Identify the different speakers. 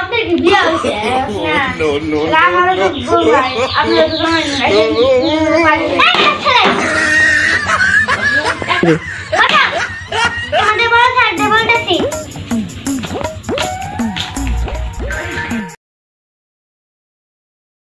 Speaker 1: আপনাকে বিয়ে হয়েছে নো নো না আমার তো ভুল ভাই আপনার তো জানেন না